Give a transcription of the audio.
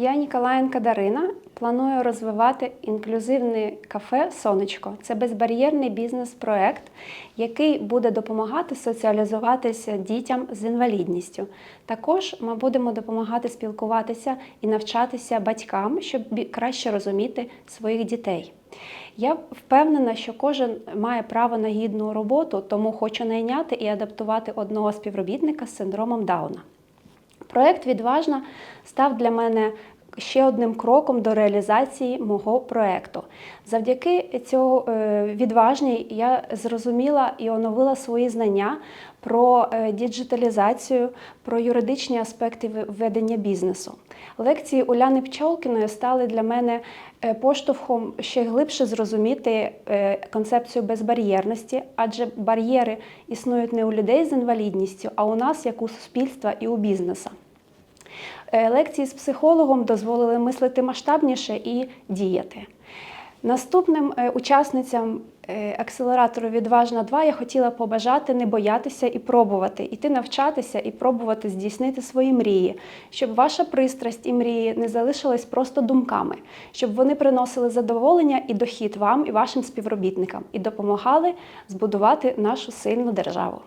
Я Ніколаєнка Дарина. Планую розвивати інклюзивне кафе Сонечко. Це безбар'єрний бізнес-проект, який буде допомагати соціалізуватися дітям з інвалідністю. Також ми будемо допомагати спілкуватися і навчатися батькам, щоб краще розуміти своїх дітей. Я впевнена, що кожен має право на гідну роботу, тому хочу найняти і адаптувати одного співробітника з синдромом Дауна. Проект відважна став для мене ще одним кроком до реалізації мого проекту. Завдяки цього е, відважній я зрозуміла і оновила свої знання про е, діджиталізацію, про юридичні аспекти ведення бізнесу. Лекції Уляни Пчолкіної стали для мене е, поштовхом ще глибше зрозуміти концепцію безбар'єрності, адже бар'єри існують не у людей з інвалідністю, а у нас як у суспільства і у бізнеса. Е, Лекції з психологом дозволили мислити масштабніше і діяти. Наступним е, учасницям е, акселератору Відважна 2 я хотіла побажати не боятися і пробувати, іти навчатися і пробувати здійснити свої мрії, щоб ваша пристрасть і мрії не залишились просто думками, щоб вони приносили задоволення і дохід вам і вашим співробітникам і допомагали збудувати нашу сильну державу.